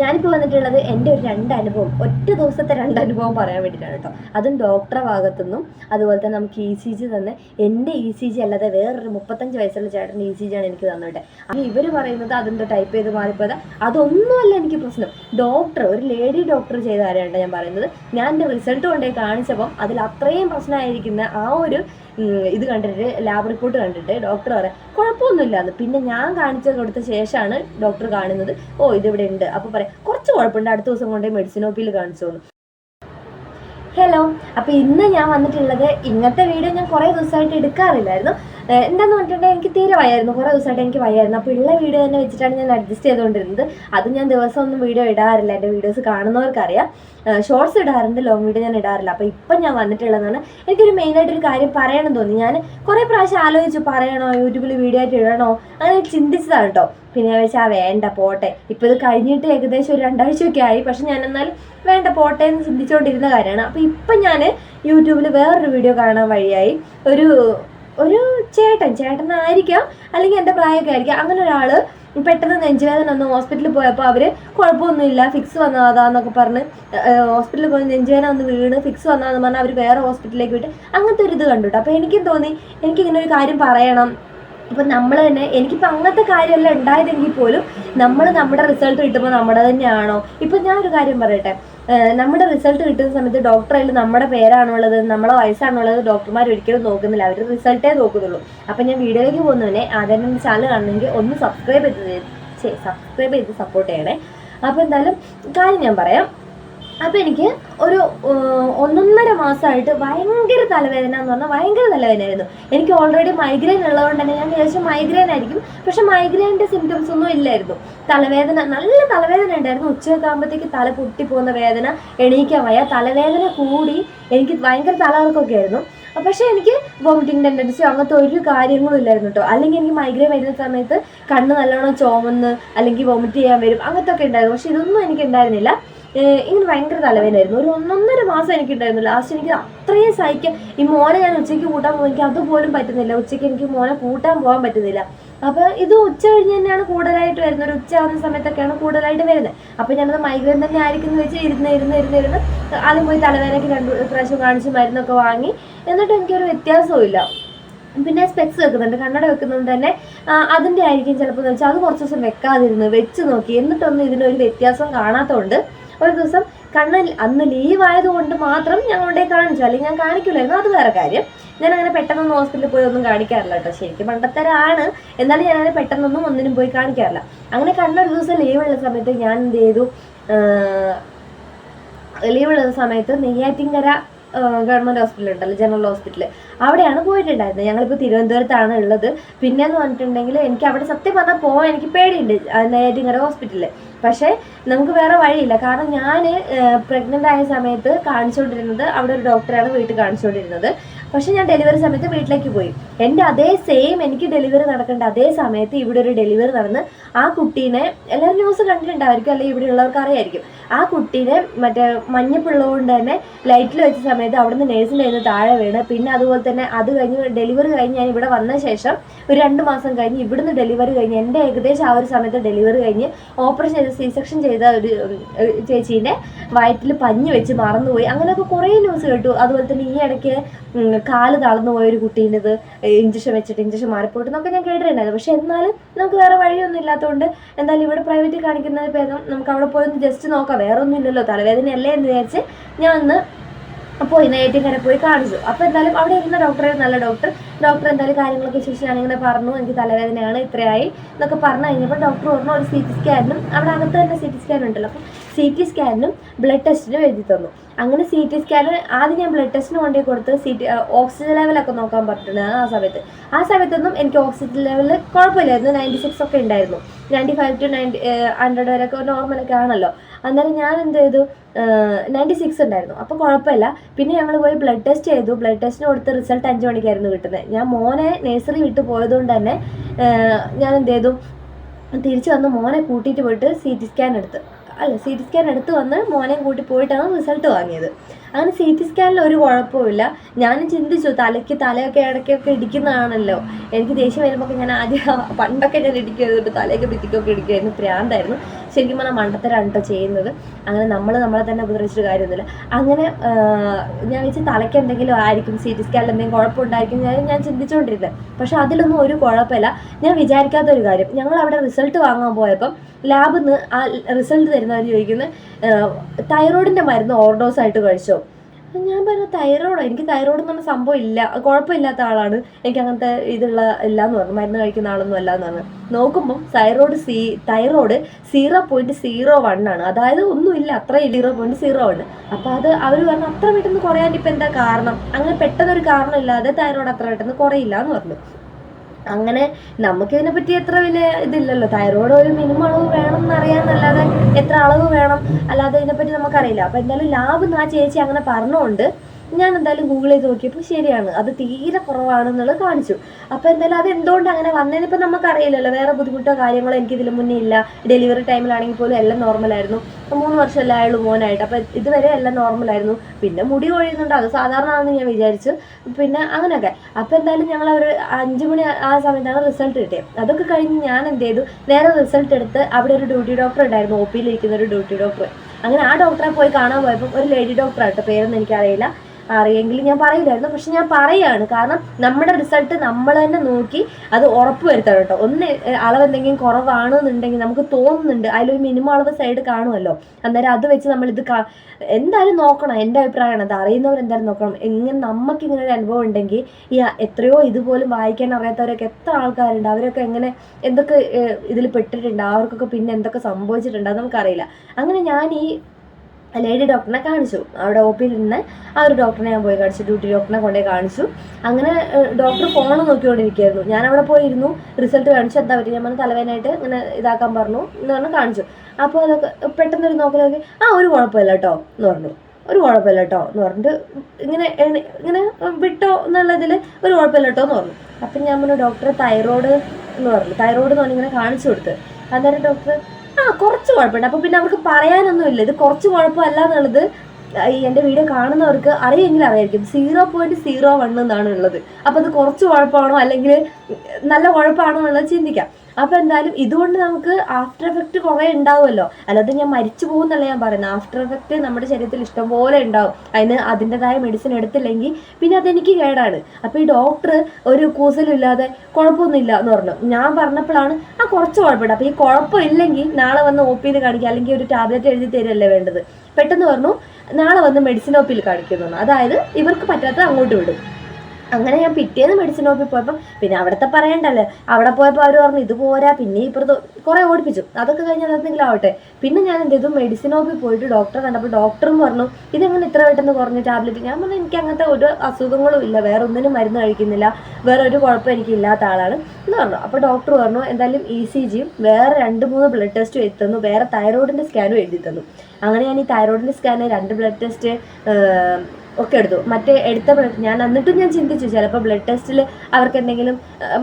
ഞാനിപ്പോൾ വന്നിട്ടുള്ളത് എന്റെ ഒരു രണ്ട് അനുഭവം ഒറ്റ ദിവസത്തെ രണ്ട് അനുഭവം പറയാൻ വേണ്ടിയിട്ടാണ് കേട്ടോ. അതും ഡോക്ടറെ ഭാഗത്തുനിന്നും അതുപോലെ തന്നെ നമുക്ക് ഇ സി ജി തന്നെ. എന്റെ ഇ സി ജി അല്ലാതെ വേറൊരു മുപ്പത്തഞ്ച് വയസ്സുള്ള ചേട്ടന്റെ ഇ സി ജി ആണ് എനിക്ക് തന്നിട്ട് അപ്പോൾ ഇവർ പറയുന്നത് അതെന്തോ ടൈപ്പ് ചെയ്ത് മാറിപ്പോയത്. അതൊന്നുമല്ല എനിക്ക് പ്രശ്നം. ഡോക്ടർ ഒരു ലേഡി ഡോക്ടർ ചെയ്ത കാര്യമാണ് ഞാൻ പറയുന്നത്. ഞാൻ എന്റെ റിസൾട്ട് കൊണ്ടുപോയി കാണിച്ചപ്പം അതിൽ അത്രയും പ്രശ്നമായിരിക്കുന്ന ആ ഒരു ഇത് കണ്ടിട്ട് ലാബ് റിപ്പോർട്ട് കണ്ടിട്ട് ഡോക്ടർ പറയാം കുഴപ്പമൊന്നുമില്ല. എന്ന് പിന്നെ ഞാൻ കാണിച്ച കൊടുത്ത ശേഷമാണ് ഡോക്ടർ കാണുന്നത്. ഓ ഇതിവിടെ ഉണ്ട്. അപ്പോൾ പറയാം കുറച്ച് കുഴപ്പമുണ്ട് അടുത്ത ദിവസം കൊണ്ടേ മെഡിസിൻ ഒപ്പിയിൽ കാണിച്ചോന്നു ഹലോ അപ്പോൾ ഇന്ന് ഞാൻ വന്നിട്ടുള്ളത് ഇങ്ങനത്തെ വീഡിയോ ഞാൻ കുറേ ദിവസമായിട്ട് എടുക്കാറില്ലായിരുന്നു. എന്താന്ന് പറഞ്ഞിട്ടുണ്ടെങ്കിൽ എനിക്ക് തീരെ വയ്യായിരുന്നു. കുറേ ദിവസമായിട്ട് എനിക്ക് വയ്യായിരുന്നു. അപ്പോൾ ഉള്ള വീഡിയോ തന്നെ വെച്ചിട്ടാണ് ഞാൻ അഡ്ജസ്റ്റ് ചെയ്തുകൊണ്ടിരുന്നത്. അത് ഞാൻ ദിവസം ഒന്നും വീഡിയോ ഇടാറില്ല. എന്റെ വീഡിയോസ് കാണുന്നവർക്കറിയാം. ഷോർട്സ് ഇടാറുണ്ട് ലോങ് വീഡിയോ ഞാൻ ഇടാറില്ല. അപ്പോൾ ഇപ്പം ഞാൻ വന്നിട്ടുള്ളതാണ്. എനിക്കൊരു മെയിനായിട്ടൊരു കാര്യം പറയണം തോന്നി. ഞാൻ കുറേ പ്രാവശ്യം ആലോചിച്ചു പറയണോ യൂട്യൂബിൽ വീഡിയോ ആയിട്ട് ഇടണോ? അങ്ങനെ ചിന്തിച്ചതാണ് കേട്ടോ. പിന്നെ ഞാൻ വെച്ചാൽ വേണ്ട പോട്ടെ. ഇപ്പോൾ ഇത് കഴിഞ്ഞിട്ട് ഏകദേശം ഒരു രണ്ടാഴ്ചയൊക്കെ ആയി. പക്ഷെ ഞാൻ എന്നാൽ വേണ്ട പോട്ടെ എന്ന് ചിന്തിച്ചുകൊണ്ടിരുന്ന കാര്യമാണ്. അപ്പോൾ ഇപ്പം ഞാൻ യൂട്യൂബിൽ വേറൊരു വീഡിയോ കാണാൻ വഴിയായി. ഒരു ഒരു ചേട്ടൻ ചേട്ടനായിരിക്കാം അല്ലെങ്കിൽ എന്റെ പ്രായമൊക്കെ ആയിരിക്കാം. അങ്ങനെ ഒരാൾ പെട്ടെന്ന് നെഞ്ചുവേദന ഒന്ന് ഹോസ്പിറ്റലിൽ പോയപ്പോൾ അവർ കുഴപ്പമൊന്നുമില്ല ഫിക്സ് വന്നതാന്നൊക്കെ പറഞ്ഞ് ഹോസ്പിറ്റലിൽ പോയി നെഞ്ചുവേദന ഒന്ന് വീണ് ഫിക്സ് വന്നതെന്ന് പറഞ്ഞാൽ അവർ വേറെ ഹോസ്പിറ്റലിലേക്ക് വിട്ട് അങ്ങനത്തെ ഒരു ഇത് കണ്ടു കേട്ടോ അപ്പോൾ എനിക്കും തോന്നി എനിക്കിങ്ങനെ ഒരു കാര്യം പറയണം. ഇപ്പം നമ്മൾ തന്നെ എനിക്കിപ്പോൾ അങ്ങനത്തെ കാര്യമല്ല ഉണ്ടായതെങ്കിൽ പോലും നമ്മൾ നമ്മുടെ റിസൾട്ട് കിട്ടുമ്പോൾ നമ്മുടെ തന്നെയാണോ? ഇപ്പം ഞാനൊരു കാര്യം പറയട്ടെ. നമ്മുടെ റിസൾട്ട് കിട്ടുന്ന സമയത്ത് ഡോക്ടറിൽ നമ്മുടെ പേരാണുള്ളത് നമ്മുടെ വയസ്സാണുള്ളത് ഡോക്ടർമാർ ഒരിക്കലും നോക്കുന്നില്ല. അവർ റിസൾട്ടേ നോക്കുന്നുള്ളൂ. അപ്പം ഞാൻ വീഡിയോയിലേക്ക് പോകുന്നതിനെ ആദ്യം ചാനൽ കാണണമെങ്കിൽ ഒന്ന് സബ്സ്ക്രൈബ് ചെയ്ത് സബ്സ്ക്രൈബ് ചെയ്ത് സപ്പോർട്ട് ചെയ്യണേ. അപ്പോൾ എന്തായാലും കാര്യം ഞാൻ പറയാം. അപ്പോൾ എനിക്ക് ഒരു ഒന്നൊന്നര മാസമായിട്ട് ഭയങ്കര തലവേദന എന്ന് പറഞ്ഞാൽ ഭയങ്കര തലവേദനയായിരുന്നു. എനിക്ക് ഓൾറെഡി മൈഗ്രെയിൻ ഉള്ളതുകൊണ്ട് തന്നെ ഞാൻ വിചാരിച്ചു മൈഗ്രെയിൻ ആയിരിക്കും. പക്ഷെ മൈഗ്രെയിന്റെ സിംറ്റംസ് ഒന്നും ഇല്ലായിരുന്നു. തലവേദന നല്ല തലവേദന ഉണ്ടായിരുന്നു. ഉച്ചയൊക്കെ ആകുമ്പോഴത്തേക്ക് തല പൊട്ടിപ്പോകുന്ന വേദന എണീക്കാൻ വയ്യ. തലവേദന കൂടി എനിക്ക് ഭയങ്കര തലകർക്കൊക്കെ ആയിരുന്നു പക്ഷേ എനിക്ക് വോമിറ്റിംഗ് ടെൻഡൻസിയോ അങ്ങനത്തെ ഒരു കാര്യങ്ങളും ഇല്ലായിരുന്നു കേട്ടോ. അല്ലെങ്കിൽ എനിക്ക് മൈഗ്രെയിൻ വരുന്ന സമയത്ത് കണ്ണ് നല്ലോണം ചോമന്ന് അല്ലെങ്കിൽ വോമിറ്റ് ചെയ്യാൻ വരും അങ്ങനത്തെ ഒക്കെ ഉണ്ടായിരുന്നു. പക്ഷെ ഇതൊന്നും എനിക്ക് ഉണ്ടായിരുന്നില്ല. ഇങ്ങനെ ഭയങ്കര തലവേദനയായിരുന്നു. ഒരു ഒന്നൊന്നര മാസം എനിക്ക് ഉണ്ടായിരുന്നു ലാസ്റ്റ് എനിക്ക് അത്രയും സഹിക്കാൻ ഈ മോനെ ഞാൻ ഉച്ചയ്ക്ക് കൂട്ടാൻ പോകും എനിക്ക് അതുപോലും പറ്റുന്നില്ല. ഉച്ചയ്ക്ക് എനിക്ക് മോനെ കൂട്ടാൻ പോകാൻ പറ്റുന്നില്ല. അപ്പോൾ ഇത് ഉച്ച കഴിഞ്ഞ് തന്നെയാണ് കൂടുതലായിട്ട് വരുന്നത്. ഒരു ഉച്ച ആവുന്ന സമയത്തൊക്കെയാണ് കൂടുതലായിട്ട് വരുന്നത്. അപ്പോൾ ഞാനത് മൈഗ്രെയിൻ തന്നെ ആയിരിക്കും എന്ന് വെച്ച് ഇരുന്ന് ഇരുന്ന് ഇരുന്ന് ഇരുന്ന് ആദ്യം പോയി തലവേദനയ്ക്ക് രണ്ട് പ്രാവശ്യം കാണിച്ച് മരുന്നൊക്കെ വാങ്ങി. എന്നിട്ട് എനിക്കൊരു വ്യത്യാസവും ഇല്ല പിന്നെ സ്പെക്സ് വെക്കുന്നുണ്ട്. കണ്ണട വെക്കുന്നതുകൊണ്ട് തന്നെ. അതിന്റെ ആയിരിക്കും ചിലപ്പോൾ എന്ന് വെച്ചാൽ അത് കുറച്ച് ദിവസം വെക്കാതിരുന്നു വെച്ച് നോക്കി. എന്നിട്ടൊന്നും ഇതിനൊരു വ്യത്യാസം കാണാത്തതുകൊണ്ട് ഒരു ദിവസം കണ്ണൻ അന്ന് ലീവ് ആയതുകൊണ്ട് മാത്രം കൊണ്ടേ കാണിച്ചു. അല്ലെങ്കിൽ ഞാൻ കാണിക്കില്ലായിരുന്നു. അത് വേറെ കാര്യം. ഞാൻ അങ്ങനെ പെട്ടെന്നൊന്നും ഹോസ്പിറ്റലിൽ പോയി ഒന്നും കാണിക്കാറില്ല കേട്ടോ. ശരിക്കും പണ്ടത്തരാണ്. എന്നാലും ഞാൻ അങ്ങനെ പെട്ടെന്നൊന്നും ഒന്നിനും പോയി കാണിക്കാറില്ല. അങ്ങനെ കണ്ണൊരു ദിവസം ലീവുള്ള സമയത്ത് ഞാൻ എന്ത് ചെയ്തു? ലീവുള്ള സമയത്ത് നെയ്യാറ്റിങ്കര ഗവൺമെന്റ് ഹോസ്പിറ്റൽ ഉണ്ടല്ലോ ജനറൽ ഹോസ്പിറ്റൽ. അവിടെയാണ് പോയിട്ടുണ്ടായിരുന്നത്. ഞങ്ങളിപ്പോൾ തിരുവനന്തപുരത്താണ് ഉള്ളത്. പിന്നെ എന്ന് പറഞ്ഞിട്ടുണ്ടെങ്കിൽ എനിക്ക് അവിടെ സത്യം പറഞ്ഞാൽ പോകാൻ എനിക്ക് പേടിയുണ്ട് നെയ്യാറ്റിങ്ങര ഹോസ്പിറ്റലിൽ. പക്ഷേ നമുക്ക് വേറെ വഴിയില്ല. കാരണം ഞാൻ പ്രഗ്നന്റ് ആയ സമയത്ത് കാണിച്ചുകൊണ്ടിരുന്നത് അവിടെ ഒരു ഡോക്ടറാണ് വീട്ടിൽ കാണിച്ചുകൊണ്ടിരുന്നത്. പക്ഷേ ഞാൻ ഡെലിവറി സമയത്ത് വീട്ടിലേക്ക് പോയി. എന്റെ അതേ സെയിം എനിക്ക് ഡെലിവറി നടക്കേണ്ട അതേ സമയത്ത് ഇവിടെ ഒരു ഡെലിവറി നടന്ന് ആ കുട്ടീനെ എല്ലാവരും ന്യൂസ് കണ്ടിട്ടുണ്ടായിരിക്കും അല്ലെങ്കിൽ ഇവിടെ ഉള്ളവർക്ക് അറിയായിരിക്കും. ആ കുട്ടീനെ മറ്റേ മഞ്ഞപ്പുള്ളതുകൊണ്ട് തന്നെ ലൈറ്റിൽ വെച്ച സമയത്ത് അവിടുന്ന് നേഴ്സിന്റെ കയ്യിൽ താഴെ വീണ്. പിന്നെ അതുപോലെ തന്നെ അത് കഴിഞ്ഞ് ഡെലിവറി കഴിഞ്ഞ് ഞാൻ ഇവിടെ വന്ന ശേഷം ഒരു രണ്ട് മാസം കഴിഞ്ഞ് ഇവിടുന്ന് ഡെലിവറി കഴിഞ്ഞ് എന്റെ ഏകദേശം ആ ഒരു സമയത്ത് ഡെലിവറി കഴിഞ്ഞ് ഓപ്പറേഷൻ ചെയ്ത് സി സെക്ഷൻ ചെയ്ത ഒരു ചേച്ചീന്റെ വയറ്റിൽ പഞ്ഞ് വെച്ച് മറന്നുപോയി. അങ്ങനെയൊക്കെ കുറേ ന്യൂസ് കേട്ടു. അതുപോലെ തന്നെ ഈ ഇടയ്ക്ക് കാൽ തളർന്നു പോയ ഒരു കുട്ടീന്റെത്. ഇഞ്ചക്ഷൻ വെച്ചിട്ട് ഇഞ്ചക്ഷൻ മാറിപ്പോയിട്ട് നമുക്ക് ഞാൻ കേട്ടിട്ടുണ്ടായിരുന്നു. പക്ഷെ എന്നാലും നമുക്ക് വേറെ വഴിയൊന്നും ഇല്ലാത്തതുകൊണ്ട് എന്തായാലും ഇവിടെ പ്രൈവറ്റിൽ കാണിക്കുന്നത് ഭേദം നമുക്ക് അവിടെ പോയി ഒന്ന് ജസ്റ്റ് നോക്കാം. വേറെ ഒന്നും ഇല്ലല്ലോ. തലവേദനയല്ലേ എന്ന് വിചാരിച്ച് ഞാൻ ഒന്ന് പോയി നെയ്യാറ്റിൻകര പോയി കാണിച്ചു. അപ്പോൾ എന്തായാലും അവിടെ ഇരുന്ന ഡോക്ടറെ നല്ല ഡോക്ടർ ഡോക്ടർ എന്തായാലും കാര്യങ്ങളൊക്കെ ചോദിച്ചു ഞാനിങ്ങനെ പറഞ്ഞു. എനിക്ക് തലവേദനയാണ് ഇത്രയായി എന്നൊക്കെ പറഞ്ഞു കഴിഞ്ഞപ്പോൾ ഡോക്ടർ പറഞ്ഞു ഒരു സി ടി സ്കാനും അവിടെ അകത്ത് തന്നെ സി ടി സ്കാൻ ഉണ്ടല്ലോ. അപ്പം സി ടി സ്കാനും ബ്ലഡ് ടെസ്റ്റിനും എഴുതി തന്നു. അങ്ങനെ സി ടി സ്കാൻ ആദ്യം ഞാൻ ബ്ലഡ് ടെസ്റ്റിന് കൊണ്ടു കൊടുത്ത് സി ടി ഓക്സിജൻ ലെവലൊക്കെ നോക്കാൻ പറഞ്ഞിട്ടുണ്ടായിരുന്നു ആ സമയത്ത്. ആ സമയത്തൊന്നും എനിക്ക് ഓക്സിജൻ ലെവൽ കുഴപ്പമില്ലായിരുന്നു. നയന്റി സിക്സ് ഒക്കെ ഉണ്ടായിരുന്നു. Ninety five to ninety hundred വരെയൊക്കെ നോർമലൊക്കെ ആണല്ലോ. അന്നേരം ഞാൻ എന്ത് ചെയ്തു? നയന്റി സിക്സ് ഉണ്ടായിരുന്നു. അപ്പോൾ കുഴപ്പമില്ല. പിന്നെ ഞങ്ങൾ പോയി ബ്ലഡ് ടെസ്റ്റ് ചെയ്തു. ബ്ലഡ് ടെസ്റ്റിന് കൊടുത്ത റിസൾട്ട് അഞ്ച് മണിക്കായിരുന്നു കിട്ടുന്നത്. ഞാൻ മോനെ നേഴ്സറി വിട്ട് പോയതുകൊണ്ട് തന്നെ ഞാൻ എന്ത് ചെയ്തു? തിരിച്ചു വന്ന് മോനെ കൂട്ടിയിട്ട് പോയിട്ട് സി ടി സ്കാൻ എടുത്ത്. അല്ല സി ടി സ്കാൻ എടുത്ത് വന്ന് മോനെയും കൂട്ടി പോയിട്ടാണ് റിസൾട്ട് വാങ്ങിയത്. അങ്ങനെ സി ടി സ്കാനിൽ ഒരു കുഴപ്പമില്ല ഞാൻ ചിന്തിച്ചു തലയ്ക്ക് തലയൊക്കെ ഇടയ്ക്കൊക്കെ ഇടിക്കുന്നതാണല്ലോ. എനിക്ക് ദേഷ്യം വരുമ്പോൾ ഞാൻ ആദ്യം പണ്ടൊക്കെ ഞാൻ ഇടിക്കുമായിരുന്നു തലയൊക്കെ ഭിത്തിക്കൊക്കെ ഇടിക്കുമായിരുന്നു. പ്രാന്തായിരുന്നു. ശരിക്കും പറഞ്ഞാൽ മണ്ടത്തരാണ് കേട്ടോ ചെയ്യുന്നത്. അങ്ങനെ നമ്മൾ നമ്മളെ തന്നെ ഉപദ്രവിച്ചിട്ട് കാര്യമൊന്നുമില്ല. അങ്ങനെ ഞാൻ വെച്ച് തലയ്ക്ക് എന്തെങ്കിലും ആയിരിക്കും സി ടി സ്കാനിൽ എന്തെങ്കിലും കുഴപ്പമുണ്ടായിരിക്കും ഞാൻ ഞാൻ ചിന്തിച്ചുകൊണ്ടിരുന്നത്. പക്ഷെ അതിലൊന്നും ഒരു കുഴപ്പമില്ല. ഞാൻ വിചാരിക്കാത്ത ഒരു കാര്യം. ഞങ്ങൾ അവിടെ റിസൾട്ട് വാങ്ങാൻ പോയപ്പം ലാബിൽ നിന്ന് ആ റിസൾട്ട് തരുന്നവർ ചോദിക്കുന്നത് തൈറോയിഡിന്റെ മരുന്ന് ഓവർഡോസ് ആയിട്ട് കഴിച്ചോ? ഞാൻ പറഞ്ഞു തൈറോയിഡോ എനിക്ക് തൈറോയിഡ് എന്ന് പറഞ്ഞ സംഭവം ഇല്ല. കുഴപ്പമില്ലാത്ത ആളാണ്. എനിക്ക് അങ്ങനത്തെ ഇതുള്ള ഇല്ല എന്ന് പറഞ്ഞു. മരുന്ന് കഴിക്കുന്ന ആളൊന്നും അല്ല എന്ന് പറഞ്ഞു. നോക്കുമ്പം thyroid see thyroid zero point zero one ആണ്. അതായത് ഒന്നുമില്ല അത്ര സീറോ പോയിന്റ് സീറോ വൺ. അപ്പോൾ അത് അവർ പറഞ്ഞു അത്ര പെട്ടെന്ന് കുറയാൻ ഇപ്പം എന്താ കാരണം? അങ്ങനെ പെട്ടെന്ന് ഒരു കാരണം ഇല്ലാതെ തൈറോയിഡ് അത്ര പെട്ടെന്ന് കുറയില്ല എന്ന് പറഞ്ഞു. അങ്ങനെ നമുക്ക് ഇതിനെപ്പറ്റി എത്ര വലിയ ഇതില്ലല്ലോ. തൈറോയ്ഡ് ഒരു മിനിമം അളവ് വേണം എന്നറിയാന്നല്ലാതെ എത്ര അളവ് വേണം? അല്ലാതെ ഇതിനെപ്പറ്റി നമുക്കറിയില്ല. അപ്പോൾ എന്തായാലും ലാബ് ആ ചേച്ചി അങ്ങനെ പറഞ്ഞുകൊണ്ട് ഞാൻ എന്തായാലും ഗൂഗിൾ ചെയ്ത് നോക്കിയപ്പോൾ ശരിയാണ്. അത് തീരെ കുറവാണെന്നുള്ളത് കാണിച്ചു. അപ്പോൾ എന്തായാലും അത് എന്തുകൊണ്ട് അങ്ങനെ വന്നതിനിപ്പോൾ നമുക്കറിയില്ലല്ലോ. വേറെ ബുദ്ധിമുട്ടോ കാര്യങ്ങളോ എനിക്ക് ഇതിന് മുന്നേ ഇല്ല. ഡെലിവറി ടൈമിലാണെങ്കിൽ പോലും എല്ലാം നോർമലായിരുന്നു അപ്പോൾ മൂന്ന് വർഷമല്ലേ ആയുള്ളൂ മോനായിട്ട്. അപ്പോൾ ഇതുവരെ എല്ലാം നോർമലായിരുന്നു പിന്നെ മുടി കൊഴിയുന്നുണ്ട്. അത് സാധാരണ ആണെന്ന് ഞാൻ വിചാരിച്ചു. പിന്നെ അങ്ങനെയൊക്കെ. അപ്പോൾ എന്തായാലും ഞങ്ങൾ അവർ അഞ്ച് മണി ആ സമയത്താണ് റിസൾട്ട് കിട്ടിയത് അതൊക്കെ കഴിഞ്ഞ് ഞാൻ എന്ത് ചെയ്തു നേരെ റിസൾട്ട് എടുത്ത് അവിടെ ഒരു ഡ്യൂട്ടി ഡോക്ടർ ഉണ്ടായിരുന്നു. ഒ പിയിലിരിക്കുന്ന ഒരു ഡ്യൂട്ടി ഡോക്ടർ അങ്ങനെ ആ ഡോക്ടറെ പോയി കാണാൻ പോയപ്പോൾ ഒരു ലേഡി ഡോക്ടറാട്ടോ പേരൊന്നും എനിക്കറിയില്ല. അറിയെങ്കിൽ ഞാൻ പറയില്ലായിരുന്നു പക്ഷെ ഞാൻ പറയാണ് കാരണം നമ്മുടെ റിസൾട്ട് നമ്മൾ തന്നെ നോക്കി അത് ഉറപ്പ് വരുത്തണം കേട്ടോ. ഒന്ന് അളവ് എന്തെങ്കിലും കുറവാണെന്നുണ്ടെങ്കിൽ നമുക്ക് തോന്നുന്നുണ്ട്. അതിലൊരു മിനിമം അളവ് സൈഡ് കാണുമല്ലോ. അന്നേരം അത് വെച്ച് നമ്മൾ ഇത് എന്തായാലും നോക്കണം. എന്റെ അഭിപ്രായമാണ് അത്. അറിയുന്നവർ എന്തായാലും നോക്കണം. എങ്ങനെ നമുക്ക് ഇങ്ങനെ ഒരു അനുഭവം ഉണ്ടെങ്കിൽ ഈ എത്രയോ ഇതുപോലും വായിക്കാൻ അറിയാത്തവരൊക്കെ എത്ര ആൾക്കാരുണ്ട്. അവരൊക്കെ എങ്ങനെ എന്തൊക്കെ ഇതിൽ പെട്ടിട്ടുണ്ട്. അവർക്കൊക്കെ പിന്നെ എന്തൊക്കെ സംഭവിച്ചിട്ടുണ്ട് അത് നമുക്കറിയില്ല. അങ്ങനെ ഞാൻ ഈ ലേഡി ഡോക്ടറിനെ കാണിച്ചു. അവിടെ ഒ പിയിൽ നിന്ന് ആ ഒരു ഡോക്ടറിനെ ഞാൻ പോയി കാണിച്ചു. ഡ്യൂട്ടി ഡോക്ടറിനെ കൊണ്ടുപോയി കാണിച്ചു. അങ്ങനെ ഡോക്ടർ ഫോൺ നോക്കിക്കൊണ്ടിരിക്കുകയായിരുന്നു. ഞാൻ അവിടെ പോയിരുന്നു. റിസൾട്ട് കാണിച്ചു. എന്താ പറ്റി ഞാൻ പറഞ്ഞു തലവേനായിട്ട് ഇങ്ങനെ ഇതാക്കാൻ പറഞ്ഞു എന്ന് പറഞ്ഞ് കാണിച്ചു. അപ്പോൾ അതൊക്കെ പെട്ടെന്നൊരു നോക്കി നോക്കി ആ ഒരു കുഴപ്പമില്ല കേട്ടോ എന്ന് പറഞ്ഞു. ഒരു കുഴപ്പമില്ല കേട്ടോ എന്ന് പറഞ്ഞിട്ട് ഇങ്ങനെ ഇങ്ങനെ വിട്ടോ എന്നുള്ളതിൽ ഒരു കുഴപ്പമില്ല കേട്ടോ എന്ന് പറഞ്ഞു. അപ്പം ഞാൻ പറഞ്ഞു ഡോക്ടറെ തൈറോയ്ഡ് എന്ന് പറഞ്ഞു. തൈറോയ്ഡ് എന്ന് പറഞ്ഞിങ്ങനെ കാണിച്ചു കൊടുത്ത്. അന്നേരം ഡോക്ടർ ആ കുറച്ച് കുഴപ്പമുണ്ട് അപ്പോൾ പിന്നെ അവർക്ക് പറയാനൊന്നുമില്ല ഇത് കുറച്ച് കുഴപ്പമല്ല എന്നുള്ളത് ഈ എന്റെ വീഡിയോ കാണുന്നവർക്ക് അറിയെങ്കിൽ അറിയായിരിക്കും. സീറോ പോയിന്റ് സീറോ വൺ എന്നാണ് ഉള്ളത്. അപ്പോൾ അത് കുറച്ച് കുഴപ്പമാണോ അല്ലെങ്കിൽ നല്ല കുഴപ്പമാണോ എന്നുള്ളത് ചിന്തിക്കാം. അപ്പോൾ എന്തായാലും ഇതുകൊണ്ട് നമുക്ക് ആഫ്റ്റർ എഫക്റ്റ് കുറേ ഉണ്ടാവുമല്ലോ. അല്ലാതെ ഞാൻ മരിച്ചു പോകുന്നല്ല ഞാൻ പറയുന്നത്. ആഫ്റ്റർ എഫക്റ്റ് നമ്മുടെ ശരീരത്തിൽ ഇഷ്ടംപോലെ ഉണ്ടാവും. അതിന് അതിന്റെതായ മെഡിസിൻ എടുത്തില്ലെങ്കിൽ പിന്നെ അതെനിക്ക് കേടാണ്. അപ്പോൾ ഈ ഡോക്ടർ ഒരു കൂസലില്ലാതെ കുഴപ്പമൊന്നുമില്ല എന്ന് പറഞ്ഞു. ഞാൻ പറഞ്ഞപ്പോഴാണ് ആ കുറച്ച് കുഴപ്പമില്ല അപ്പോൾ ഈ കുഴപ്പമില്ലെങ്കിൽ നാളെ വന്ന് ഒ പിയിൽ കാണിക്കുക. അല്ലെങ്കിൽ ഒരു ടാബ്ലറ്റ് എഴുതി തരുമല്ലേ വേണ്ടത്? പെട്ടെന്ന് പറഞ്ഞു നാളെ വന്ന് മെഡിസിൻ ഒ പിയിൽ കാണിക്കുന്നു അതായത് ഇവർക്ക് പറ്റാത്ത അങ്ങോട്ട് വിടും. അങ്ങനെ ഞാൻ പിറ്റേന്ന് മെഡിസിൻ ഓപ്പിൽ പോയപ്പോൾ പിന്നെ അവിടുത്തെ പറയണ്ടല്ലേ. അവിടെ പോയപ്പോൾ അവർ പറഞ്ഞു ഇത് പോരാ. പിന്നെ ഇപ്പുറത്ത് കുറേ ഓടിപ്പിച്ചു. അതൊക്കെ കഴിഞ്ഞാൽ അതെന്തെങ്കിലും ആവട്ടെ. പിന്നെ ഞാൻ എന്ത് ചെയ്തു? മെഡിസിൻ ഓപ്പിൽ പോയിട്ട് ഡോക്ടറെ കണ്ടപ്പോൾ ഡോക്ടറും പറഞ്ഞു ഇതെങ്ങനെ ഇത്ര പെട്ടെന്ന് കുറഞ്ഞ ടാബ്ലറ്റ് ഞാൻ പറഞ്ഞു എനിക്ക് അങ്ങനത്തെ ഒരു അസുഖങ്ങളും ഇല്ല. വേറെ ഒന്നിനും മരുന്ന് കഴിക്കുന്നില്ല. വേറെ ഒരു കുഴപ്പം എനിക്ക് ഇല്ലാത്ത ആളാണ്. എന്ന് പറഞ്ഞു. അപ്പോൾ ഡോക്ടർ പറഞ്ഞു എന്തായാലും ഇ സി ജിയും വേറെ രണ്ട് മൂന്ന് ബ്ലഡ് ടെസ്റ്റും എഴുതി തന്നു. വേറെ തൈറോയിഡിന്റെ സ്കാനും എഴുതി തന്നു. അങ്ങനെ ഞാൻ ഈ തൈറോയിഡിന്റെ സ്കാന് രണ്ട് ബ്ലഡ് ടെസ്റ്റ് ഒക്കെ എടുത്തു. മറ്റേ എടുത്ത ബ്ലഡ് ഞാൻ എന്നിട്ടും ഞാൻ ചിന്തിച്ചു ചിലപ്പോൾ ബ്ലഡ് ടെസ്റ്റിൽ അവർക്ക് എന്തെങ്കിലും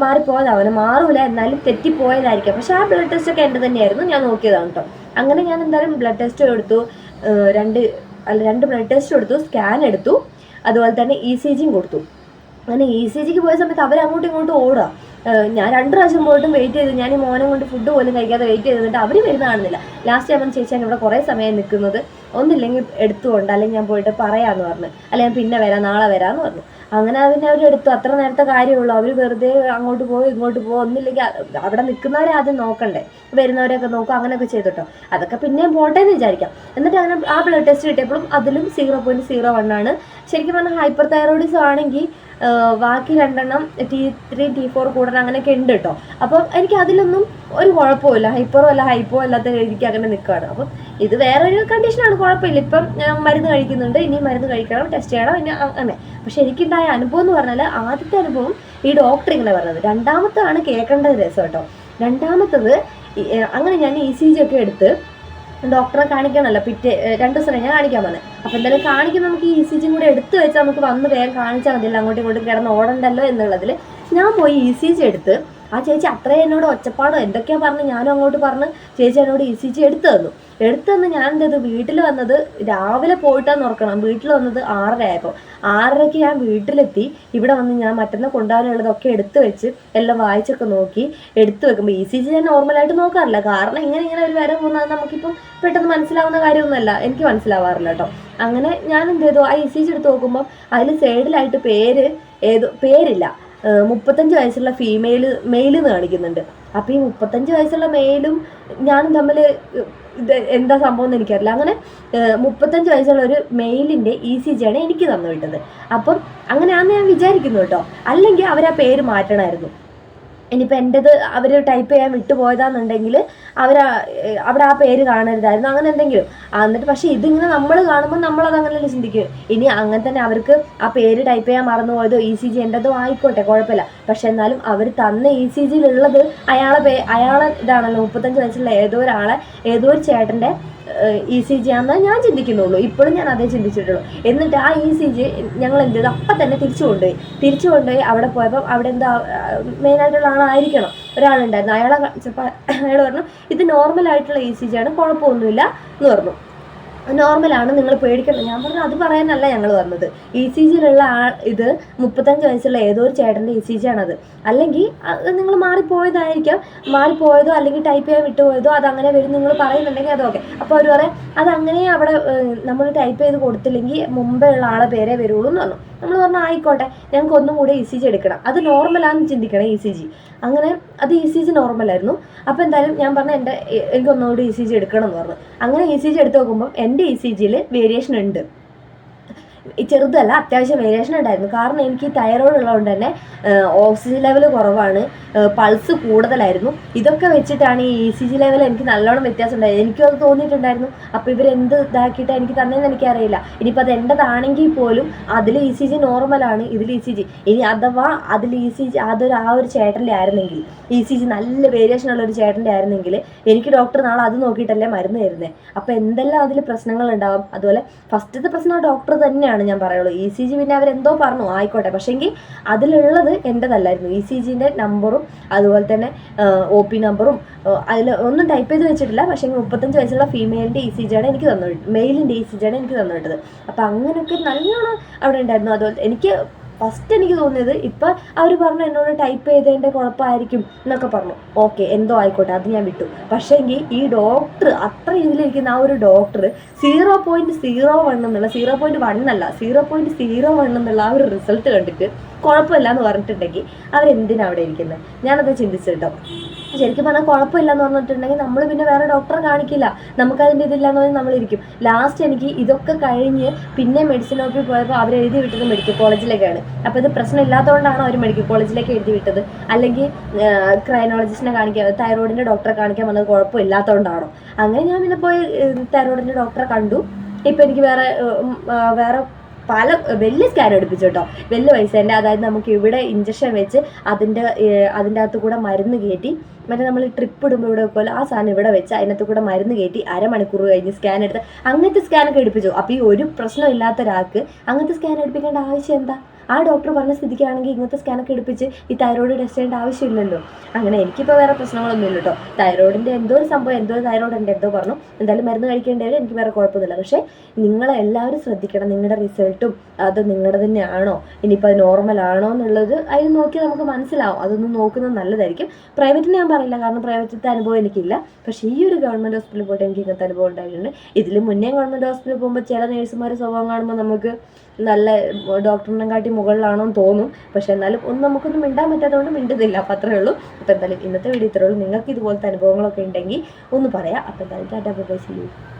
മാറിപ്പോയതാവും മാറൂല എന്നാലും തെറ്റിപ്പോയതായിരിക്കാം. പക്ഷേ ആ ബ്ലഡ് ടെസ്റ്റ് ഒക്കെ എന്റെ തന്നെയായിരുന്നു. ഞാൻ നോക്കിയതാണ് കേട്ടോ അങ്ങനെ ഞാൻ എന്തായാലും ബ്ലഡ് ടെസ്റ്റ് എടുത്തു. രണ്ട് അല്ല രണ്ട് ബ്ലഡ് ടെസ്റ്റ് എടുത്തു. സ്കാൻ എടുത്തു. അതുപോലെ തന്നെ ഇ സി ജിയും കൊടുത്തു. അങ്ങനെ ഇ സി ജിക്ക് പോയ സമയത്ത് അവർ അങ്ങോട്ടും ഇങ്ങോട്ടും ഓടുക. ഞാൻ രണ്ട് പ്രാവശ്യം പോയിട്ടും വെയിറ്റ് ചെയ്തു. ഞാൻ ഈ മോനെ കൊണ്ട് ഫുഡ് പോലും കഴിക്കാതെ വെയിറ്റ് ചെയ്തിട്ട് അവർ വരുന്ന കാണുന്നില്ല. ലാസ്റ്റ് ഞാൻ ഇവിടെ കുറേ സമയം നിൽക്കുന്നത്. ഒന്നില്ലെങ്കിൽ എടുത്തുകൊണ്ട് അല്ലെങ്കിൽ ഞാൻ പോയിട്ട് പറയാമെന്ന് പറഞ്ഞു. അല്ലെങ്കിൽ ഞാൻ പിന്നെ വരാം നാളെ വരാമെന്ന് പറഞ്ഞു. അങ്ങനെ അതിനെ അവർ എടുത്തു. അത്ര നേരത്തെ കാര്യമുള്ളൂ. അവർ വെറുതെ അങ്ങോട്ട് പോകും ഇങ്ങോട്ട് പോകും ഒന്നില്ലെങ്കിൽ അവിടെ നിൽക്കുന്നവരെ ആദ്യം നോക്കണ്ടേ. വരുന്നവരെയൊക്കെ നോക്കും അങ്ങനെയൊക്കെ ചെയ്തിട്ടോ. അതൊക്കെ പിന്നെയും പോട്ടെ എന്ന് വിചാരിക്കാം. എന്നിട്ട് അങ്ങനെ ആ ബ്ലഡ് ടെസ്റ്റ് കിട്ടിയപ്പോഴും അതിലും സീറോ പോയിന്റ് സീറോ വൺ ആണ്. ശരിക്കും പറഞ്ഞാൽ ഹൈപ്പർ തൈറോയിഡിസം ആണെങ്കിൽ ബാക്കി രണ്ടെണ്ണം ടി ത്രീ ടി ഫോർ കൂടണം അങ്ങനെയൊക്കെ ഉണ്ട് കേട്ടോ അപ്പം എനിക്ക് അതിലൊന്നും ഒരു കുഴപ്പമില്ല. ഹൈപ്പറോ അല്ല ഹൈപ്പോ അല്ലാത്ത രീതിക്ക് അങ്ങനെ നിൽക്കുകയാണ് അപ്പം ഇത് വേറൊരു കണ്ടീഷനാണ് കുഴപ്പമില്ല. ഇപ്പം മരുന്ന് കഴിക്കുന്നുണ്ട്. ഇനി മരുന്ന് കഴിക്കണം ടെസ്റ്റ് ചെയ്യണം ഇനി അങ്ങനെ. പക്ഷെ എനിക്കുണ്ടായ അനുഭവം എന്ന് പറഞ്ഞാൽ ആദ്യത്തെ അനുഭവം ഈ ഡോക്ടർ ഇങ്ങനെ പറഞ്ഞത്. രണ്ടാമത്താണ് കേൾക്കേണ്ടത് രസം കേട്ടോ രണ്ടാമത്തത് അങ്ങനെ ഞാൻ ഇ സി ജി ഒക്കെ എടുത്ത് ഡോക്ടറെ കാണിക്കണമല്ലോ പിറ്റേ രണ്ട് ദിവസം ഞാൻ കാണിക്കാൻ വന്നത് അപ്പോൾ എന്തായാലും കാണിക്കുമ്പോൾ നമുക്ക് ഇ സി ജിയും കൂടെ എടുത്തു വെച്ചാൽ നമുക്ക് വന്ന് വേഗം കാണിച്ചാൽ മതിയല്ലോ. അങ്ങോട്ടും ഇങ്ങോട്ടും കിടന്ന് ഓടണ്ടല്ലോ എന്നുള്ളതിൽ ഞാൻ പോയി ഇ സി ജി എടുത്ത് ആ ചേച്ചി അത്രയും എന്നോട് ഒച്ചപ്പാടോ? എന്തൊക്കെയാ പറഞ്ഞ്? ഞാനും അങ്ങോട്ട് പറഞ്ഞ് ചേച്ചി എന്നോട് ഇ സി ജി എടുത്തു തന്നു. എടുത്തു തന്ന് ഞാൻ എന്തത് വീട്ടിൽ വന്നത് രാവിലെ പോയിട്ടാന്ന് ഓർക്കണം. വീട്ടിൽ വന്നത് ആറര ആയപ്പോൾ ആറരയ്ക്ക് ഞാൻ വീട്ടിലെത്തി. ഇവിടെ വന്ന് ഞാൻ മറ്റന്നാൾ കൊണ്ടുപോകാനുള്ളതൊക്കെ എടുത്തു വെച്ച് എല്ലാം വായിച്ചൊക്കെ നോക്കി എടുത്തു വെക്കുമ്പോൾ ഇ സി ജി ഞാൻ നോർമലായിട്ട് നോക്കാറില്ല. കാരണം ഇങ്ങനെ ഇങ്ങനെ ഒരു വരെ പോകുന്നത് നമുക്കിപ്പം പെട്ടെന്ന് മനസ്സിലാവുന്ന കാര്യമൊന്നുമല്ല. എനിക്ക് മനസ്സിലാവാറില്ല കേട്ടോ. അങ്ങനെ ഞാൻ എന്ത് ചെയ്തു ആ ഇ സി ജി എടുത്ത് നോക്കുമ്പോൾ അതിൽ സൈഡിലായിട്ട് പേര് ഏതോ? പേരില്ല. മുപ്പത്തഞ്ച് വയസ്സുള്ള ഫീമെയിൽ മെയിൽ എന്ന് കാണിക്കുന്നുണ്ട്. അപ്പോൾ ഈ മുപ്പത്തഞ്ച് വയസ്സുള്ള മെയിലും ഞാനും തമ്മിൽ ഇത് എന്താ സംഭവം എന്ന് എനിക്കറിയില്ല. അങ്ങനെ മുപ്പത്തഞ്ച് വയസ്സുള്ള ഒരു മെയിലിന്റെ ഇ സി ജിയാണ് എനിക്ക് തന്നു വിട്ടത്. അപ്പം അങ്ങനെയാണെന്ന് ഞാൻ വിചാരിക്കുന്നു കേട്ടോ. അല്ലെങ്കിൽ അവർ ആ പേര് മാറ്റണമായിരുന്നു. ഇനിയിപ്പോൾ എന്റെത് അവർ ടൈപ്പ് ചെയ്യാൻ വിട്ടുപോയതാണെന്നുണ്ടെങ്കിൽ അവർ അവിടെ ആ പേര് കാണരുതായിരുന്നു. അങ്ങനെ എന്തെങ്കിലും. എന്നിട്ട് പക്ഷേ ഇതിങ്ങനെ നമ്മൾ കാണുമ്പോൾ നമ്മളത് അങ്ങനെയല്ലേ ചിന്തിക്കും. ഇനി അങ്ങനെ തന്നെ അവർക്ക് ആ പേര് ടൈപ്പ് ചെയ്യാൻ മറന്നുപോയതോ ഇ സി ജി എന്റെതോ ആയിക്കോട്ടെ കുഴപ്പമില്ല. പക്ഷെ എന്നാലും അവർ തന്ന ഇ സി ജിയിലുള്ളത് അയാളെ പേ അയാളെ ഇതാണല്ലോ മുപ്പത്തഞ്ച് വയസ്സുള്ള ഏതോ ഒരാളെ ഏതോ ഒരു ചേട്ടന്റെ ഇ സി ജി ആണെന്നാണ് ഞാൻ ചിന്തിക്കുന്നുള്ളൂ. ഇപ്പോഴും ഞാൻ അതേ ചിന്തിച്ചിട്ടുള്ളൂ. എന്നിട്ട് ആ ഇ സി ജി ഞങ്ങൾ എന്ത് ചെയ്തു? അപ്പം തന്നെ തിരിച്ചു കൊണ്ടുപോയി. തിരിച്ചു കൊണ്ടുപോയി അവിടെ പോയപ്പോൾ അവിടെ എന്താ മെയിനായിട്ടുള്ള ആളായിരിക്കണം. ഒരാളുണ്ടായിരുന്നു. അയാളെ ചിലപ്പോൾ അയാൾ പറഞ്ഞു ഇത് നോർമൽ ആയിട്ടുള്ള ഇ സി ജി ആണ്. കുഴപ്പമൊന്നുമില്ല എന്ന് പറഞ്ഞു. നോർമലാണ് നിങ്ങൾ പേടിക്കണം ഞാൻ പറഞ്ഞു അത് പറയാനല്ല ഞങ്ങൾ വന്നത്. ഇ സി ജിയിലുള്ള ആ ഇത് മുപ്പത്തഞ്ച് വയസ്സുള്ള ഏതോ ഒരു ചേട്ടന്റെ ഇ സി ജി ആണത്. അല്ലെങ്കിൽ നിങ്ങൾ മാറിപ്പോയതായിരിക്കാം. മാറിപ്പോയതോ അല്ലെങ്കിൽ ടൈപ്പ് ചെയ്യാൻ വിട്ടുപോയതോ അത് അങ്ങനെ വരും നിങ്ങൾ പറയുന്നുണ്ടെങ്കിൽ അത് ഓക്കെ അപ്പോൾ അവർ പറയാം അത് അങ്ങനെ അവിടെ നമ്മൾ ടൈപ്പ് ചെയ്ത് കൊടുത്തില്ലെങ്കിൽ മുമ്പേ ഉള്ള ആളെ പേരേ വരുള്ളൂ എന്ന് പറഞ്ഞു. നമ്മൾ പറഞ്ഞു ആയിക്കോട്ടെ ഞങ്ങൾക്ക് ഒന്നും കൂടെ ഇ സി ജി എടുക്കണം. അത് നോർമലാണെന്ന് ചിന്തിക്കണം ഇ സി ജി അങ്ങനെ അത് ഇ സി ജി നോർമലായിരുന്നു അപ്പോൾ എന്തായാലും ഞാൻ പറഞ്ഞു എന്റെ എനിക്ക് ഒന്നുകൂടി ഇ സി ജി എടുക്കണം എന്ന് പറഞ്ഞു. അങ്ങനെ ഇ സി ജി എടുത്ത് നോക്കുമ്പോൾ എന്റെ ഇ സി ജിയിൽ വേരിയേഷൻ ഉണ്ട്. ചെറുതല്ല അത്യാവശ്യം വേരിയേഷൻ ഉണ്ടായിരുന്നു. കാരണം എനിക്ക് തൈറോയ്ഡ് ഉള്ളതുകൊണ്ട് തന്നെ ഓക്സിജൻ ലെവൽ കുറവാണ്. പൾസ് കൂടുതലായിരുന്നു. ഇതൊക്കെ വെച്ചിട്ടാണ് ഈ ഇ സി ജി ലെവൽ എനിക്ക് നല്ലോണം വ്യത്യാസം ഉണ്ടായത്. എനിക്കും അത് തോന്നിയിട്ടുണ്ടായിരുന്നു. അപ്പോൾ ഇവർ എന്ത് ഇതാക്കിയിട്ട് എനിക്ക് തന്നെയെന്ന് എനിക്കറിയില്ല. ഇനിയിപ്പോൾ അത് എന്റെതാണെങ്കിൽ പോലും അതിൽ ഇ സി ജി നോർമലാണ് ഇതിൽ ഇ സി ജി ഇനി അഥവാ അതിൽ ഇ സി ജി അതൊരു ആ ഒരു ചേട്ടന്റെ ആയിരുന്നെങ്കിൽ ഇ സി ജി നല്ല വേരിയേഷൻ ഉള്ള ഒരു ചേട്ടന്റെ ആയിരുന്നെങ്കിൽ എനിക്ക് ഡോക്ടർ നാളെ അത് നോക്കിയിട്ടല്ലേ മരുന്ന് തരുന്നത് അപ്പോൾ എന്തെല്ലാം അതിൽ പ്രശ്നങ്ങൾ ഉണ്ടാവും അതുപോലെ ഫസ്റ്റത്തെ പ്രശ്നം ഡോക്ടർ തന്നെയാണ്. ഞാൻ പറയുള്ളൂ ഇ സി ജി പിന്നെ അവരെന്തോ പറഞ്ഞു ആയിക്കോട്ടെ. പക്ഷേങ്കിൽ അതിലുള്ളത് എന്റെതല്ലായിരുന്നു ഇ സി ജിന്റെ നമ്പറും അതുപോലെ തന്നെ ഒ പി നമ്പറും അതിൽ ഒന്നും ടൈപ്പ് ചെയ്ത് വെച്ചിട്ടില്ല. പക്ഷേ മുപ്പത്തഞ്ച് വയസ്സുള്ള ഫീമെയിലിന്റെ ഇ സി ജിയാണ് എനിക്ക് തന്നു മെയിലിന്റെ ഇ സി ജിയാണ് എനിക്ക് തന്നു വിട്ടത് അപ്പോൾ അങ്ങനെയൊക്കെ നല്ലോണം അവിടെ ഉണ്ടായിരുന്നു. അതുപോലെ എനിക്ക് ഫസ്റ്റ് എനിക്ക് തോന്നിയത് ഇപ്പം അവർ പറഞ്ഞു എന്നോട് ടൈപ്പ് ചെയ്തതിന്റെ കുഴപ്പമായിരിക്കും എന്നൊക്കെ പറഞ്ഞു. ഓക്കെ എന്തോ ആയിക്കോട്ടെ അത് ഞാൻ വിട്ടു. പക്ഷേങ്കിൽ ഈ ഡോക്ടർ അത്ര ഇതിലിരിക്കുന്ന ആ ഒരു doctor zero point zero one എന്നുള്ള സീറോ പോയിന്റ് വൺ അല്ല സീറോ പോയിന്റ് സീറോ വൺ എന്നുള്ള ആ ഒരു റിസൾട്ട് കണ്ടിട്ട് കുഴപ്പമില്ല എന്ന് പറഞ്ഞിട്ടുണ്ടെങ്കിൽ അവരെന്തിനാണ് അവിടെ ഇരിക്കുന്നത് ഞാനത് ചിന്തിച്ചു കേട്ടോ ശരിക്കും പറഞ്ഞാൽ കുഴപ്പമില്ല എന്ന് പറഞ്ഞിട്ടുണ്ടെങ്കിൽ നമ്മൾ പിന്നെ വേറെ ഡോക്ടറെ കാണിക്കില്ല. നമുക്കതിന്റെ ഇതില്ല എന്ന് പറഞ്ഞാൽ നമ്മളിരിക്കും. ലാസ്റ്റ് എനിക്ക് ഇതൊക്കെ കഴിഞ്ഞ് പിന്നെ മെഡിസിൻ ഓഫിൽ പോയപ്പോൾ അവർ എഴുതി വിട്ടത് മെഡിക്കൽ കോളേജിലേക്കാണ് അപ്പോൾ ഇത് പ്രശ്നം ഇല്ലാത്തതുകൊണ്ടാണ് അവർ മെഡിക്കൽ കോളേജിലേക്ക് എഴുതി വിട്ടത്? അല്ലെങ്കിൽ ക്രൈനോളജിസ്റ്റിനെ കാണിക്കാൻ തൈറോയിഡിന്റെ ഡോക്ടറെ കാണിക്കാൻ വന്നത് കുഴപ്പമില്ലാത്തതുകൊണ്ടാണോ അങ്ങനെ ഞാൻ പിന്നെ പോയി തൈറോയിഡിന്റെ ഡോക്ടറെ കണ്ടു. ഇപ്പം എനിക്ക് വേറെ വേറെ പല വലിയ സ്കാൻ എടുപ്പിച്ചു കേട്ടോ. വലിയ പൈസേന്റെ അതായത് നമുക്ക് ഇവിടെ ഇഞ്ചക്ഷൻ വെച്ച് അതിന്റെ അതിന്റെ അകത്ത് കൂടെ മരുന്ന് കയറ്റി മറ്റേ നമ്മൾ ട്രിപ്പ് ഇടുമ്പോൾ ഇവിടെ പോലെ ആ സാധനം ഇവിടെ വെച്ച് അതിനകത്ത് കൂടെ മരുന്ന് കയറ്റി അരമണിക്കൂർ കഴിഞ്ഞ് സ്കാൻ എടുത്ത് അങ്ങനത്തെ സ്കാനൊക്കെ എടുപ്പിച്ചു. അപ്പോൾ ഈ ഒരു പ്രശ്നം ഇല്ലാത്ത ഒരാൾക്ക് അങ്ങനത്തെ സ്കാൻ എടുപ്പിക്കേണ്ട ആവശ്യം എന്താ? ആ ഡോക്ടർ പറഞ്ഞ സ്ഥിതിക്കാണെങ്കിൽ ഇങ്ങനത്തെ സ്കാനൊക്കെ എടുപ്പിച്ച് ഈ തൈറോയ്ഡ് ടെസ്റ്റ് ചെയ്യേണ്ട ആവശ്യമില്ലല്ലോ. അങ്ങനെ എനിക്കിപ്പോൾ വേറെ പ്രശ്നങ്ങളൊന്നും ഇല്ല കേട്ടോ തൈറോയിഡിന്റെ എന്തോ ഒരു സംഭവം എന്തോ തൈറോയിഡ് ഉണ്ട് എന്തോ പറഞ്ഞു. എന്തായാലും മരുന്ന് കഴിക്കേണ്ടവർ എനിക്ക് വേറെ കുഴപ്പമൊന്നുമില്ല. പക്ഷേ നിങ്ങളെല്ലാവരും ശ്രദ്ധിക്കണം. നിങ്ങളുടെ റിസൾട്ടും അത് നിങ്ങളുടെ തന്നെയാണോ? ഇനിയിപ്പോൾ അത് നോർമൽ ആണോ എന്നുള്ളത് അതിൽ നോക്കി നമുക്ക് മനസ്സിലാവും. അതൊന്ന് നോക്കുന്നത് നല്ലതായിരിക്കും. പ്രൈവറ്റിന് ഞാൻ പറയില്ല. കാരണം പ്രൈവറ്റിലത്തെ അനുഭവം എനിക്കില്ല. പക്ഷേ ഈ ഒരു ഗവൺമെന്റ് ഹോസ്പിറ്റലിൽ പോയിട്ട് എനിക്ക് ഇങ്ങനത്തെ അനുഭവം ഉണ്ടായിട്ടുണ്ട്. ഇതിൽ മുന്നേ ഗവൺമെന്റ് ഹോസ്പിറ്റലിൽ പോകുമ്പോൾ ചില നേഴ്സുമാർ സ്വഭാവം കാണുമ്പോൾ നമുക്ക് നല്ല ഡോക്ടറിനെ കാട്ടി മുകളിലാണോ എന്ന് തോന്നും. പക്ഷെ എന്നാലും ഒന്നും നമുക്കൊന്നും മിണ്ടാൻ പറ്റാത്തതുകൊണ്ട് മിണ്ടുന്നില്ല. അപ്പോൾ അത്രേ ഉള്ളൂ. അപ്പോൾ എന്തായാലും ഇന്നത്തെ വീഡിയോ ഇത്രേ ഉള്ളൂ. നിങ്ങൾക്ക് ഇതുപോലത്തെ അനുഭവങ്ങളൊക്കെ ഉണ്ടെങ്കിൽ ഒന്ന് പറയാം. അപ്പോൾ എന്തായാലും ടാറ്റാ ബൈ സി യു.